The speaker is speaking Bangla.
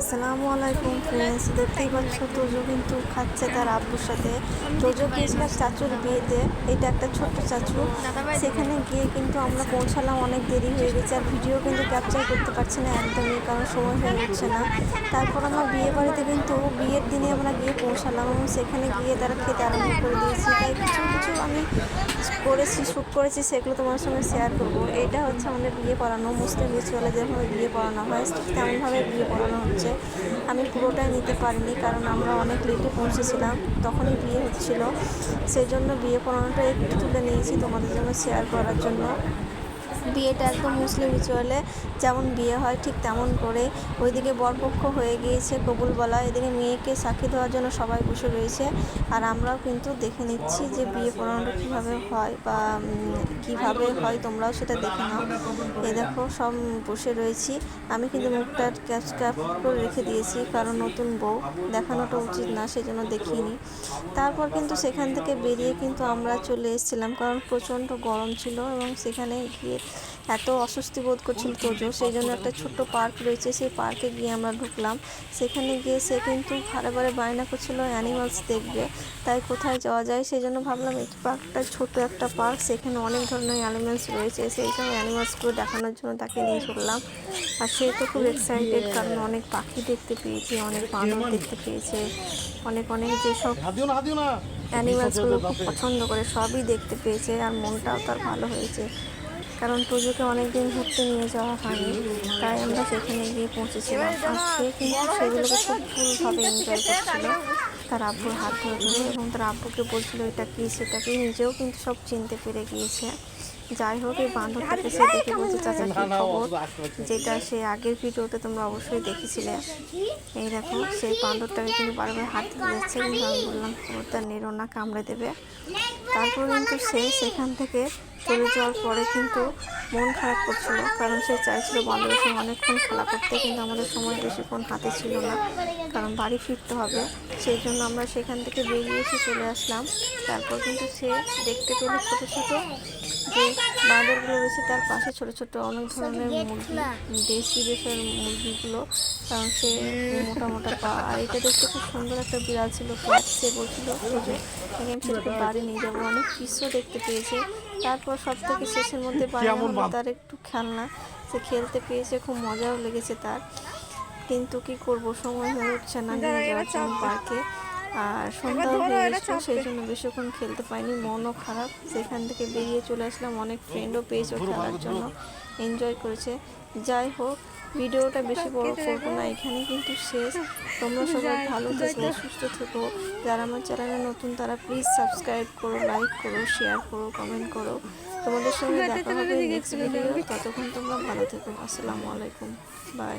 আসসালামু আলাইকুম ফ্রেন্ডস দেখতেই পাচ্ছ তোজো কিন্তু খাচ্ছে তার আব্বুর সাথে। তোজো গিয়েছিল চাচুর বিয়েতে? এটা একটা ছোট্ট চাচু। সেখানে গিয়ে কিন্তু আমরা পৌঁছালাম, অনেক দেরি হয়ে গেছে। আর ভিডিও কিন্তু ক্যাপচার করতে পারছি না একদমই, কারণ সময় হয়ে উঠছে না। তারপর আমার বিয়ে বাড়িতে কিন্তু বিয়ের দিনে আমরা গিয়ে পৌঁছালাম। এবং সেখানে গিয়ে তারা খেতে আরম্ভ করে দিয়েছি। তাই কিছু কিছু আমি করেছি শ্যুট করেছি, সেগুলো তোমার সঙ্গে শেয়ার করব। এটা হচ্ছে আমাদের বিয়ে পড়ানো, মুসলিম রিচুয়ালে যেভাবে বিয়ে পড়ানো হয় তেমনভাবে বিয়ে পড়ানো হচ্ছে। আমি পুরোটাই নিতে পারিনি কারণ আমরা অনেক লেটে পৌঁছেছিলাম। তখনই বিয়ে হচ্ছিল। সেই জন্য বিয়ে পড়ানোটা একটু তুলে নিয়েছি তোমাদের জন্য শেয়ার করার জন্য। বিয়েটা একদম মুসলিম রিচুয়ালে যেমন বিয়ে হয় ঠিক তেমন করে। ওইদিকে বরপক্ষ হয়ে গিয়েছে কবুল বলা এদিকে মেয়েকে সাক্ষী দেওয়ার জন্য সবাই বসে রয়েছে। আর আমরাও কিন্তু দেখে নিচ্ছি যে বিয়ে পড়ানোটা কীভাবে হয় বা কীভাবে হয়, তোমরাও সেটা দেখে নাও। এ দেখো, সব বসে রয়েছি। আমি কিন্তু মুখটা ক্যাপ ক্যাপ করে রেখে দিয়েছি কারণ নতুন বউ। দেখানোটা উচিত না, সেজন্য দেখিনি। তারপর কিন্তু সেখান থেকে বেরিয়ে কিন্তু আমরা চলে এসেছিলাম কারণ প্রচণ্ড গরম ছিল এবং সেখানে গিয়ে এত অস্বস্তি বোধ করছিল তোজো। সেই জন্য একটা ছোট্ট পার্ক রয়েছে সেই পার্কে গিয়ে আমরা ঢুকলাম। সেখানে গিয়ে সে কিন্তু ঘরে ঘরে বায়না করছিল অ্যানিমালস দেখবে তাই কোথায় যাওয়া যায়? সেই জন্য ভাবলাম এই পার্কটা ছোট একটা পার্ক সেখানে অনেক ধরনের অ্যানিমালস রয়েছে। সেই সব অ্যানিমালসগুলো দেখানোর জন্য তাকে নিয়ে চললাম। আর সে তো খুব এক্সাইটেড কারণ অনেক পাখি দেখতে পেয়েছে অনেক বানর দেখতে পেয়েছে অনেক অনেক যেসব অ্যানিমালসগুলো খুব পছন্দ করে সবই দেখতে পেয়েছে আর মনটাও তার ভালো হয়েছে। কারণ পুজোকে অনেকদিন ঘুরতে নিয়ে যাওয়া হয়নি তাই আমরা সেখানে গিয়ে পৌঁছেছিলাম। আর সে কিন্তু সেগুলোকে খুব ফুলভাবে এনজয় করছিল। তার আব্বুর হাত ধরে ধরে এবং তার আব্বুকে বলছিল এটা কী সেটা কি নিজেও কিন্তু সব চিনতে পেরে গিয়েছে। যাই হোক এই বান্ধবটাকে সে দেখে বলছে চাচা কি খবর? যেটা সে আগের ভিডিওতে তোমরা অবশ্যই দেখেছিলে। এই দেখো সেই বান্ধবটাকে কিন্তু বারবার হাত যাচ্ছে কিন্তু আমি বললাম খবরদার নেরো না কামড়ে দেবে। তারপর কিন্তু সে সেখান থেকে চলে যাওয়ার পরে কিন্তু মন খারাপ করছিল, কারণ সে চাইছিল বান্ধবের সঙ্গে অনেকক্ষণ খেলা করতে, কিন্তু আমাদের সময় বেশিক্ষণ হাতে ছিল না, কারণ বাড়ি ফিরতে হবে। সেই জন্য আমরা সেখান থেকে বেরিয়ে এসে চলে আসলাম। তারপর কিন্তু সে দেখতে পেল ছোটো ছোটো যে বাঁদরগুলো রয়েছে, তার পাশে ছোট ছোট অনেক ধরনের মুরগি, দেশ বিদেশের মুরগিগুলো, কারণ সে মোটা মোটা পা। আর এটা দেখতে খুব সুন্দর একটা বিড়াল ছিল সে বলছিল যে বাড়ি নিয়ে যাব। অনেক দৃশ্য দেখতে পেয়েছে। তারপর সব থেকে শেষের মধ্যে বানানো তার একটু খেলনা। সে খেলতে পেয়েছে খুব মজাও লেগেছে তার। কিন্তু কি করব? সময় হয়ে উঠছে না। নিয়ে যাওয়ার জন্য পার্কে আর সন্ধ্যাও হয়ে গেছিল সেই জন্য বেশিক্ষণ খেলতে পাইনি মনও খারাপ। সেখান থেকে বেরিয়ে চলে আসলাম অনেক ফ্রেন্ডও পেয়েছে খেলার জন্য। এনজয় করেছে। যাই হোক ভিডিওটা বেশি বড় করব না এখানে কিন্তু শেষ। তোমরা সবাই ভালো থেকো সুস্থ থেকো। যারা আমার চ্যানেলে নতুন তারা প্লিজ সাবস্ক্রাইব করো লাইক করো শেয়ার করো কমেন্ট করো। তোমাদের সঙ্গে দেখা হবে নেক্সট ভিডিও ততক্ষণ তোমরা ভালো থেকো। আসসালামু আলাইকুম। বাই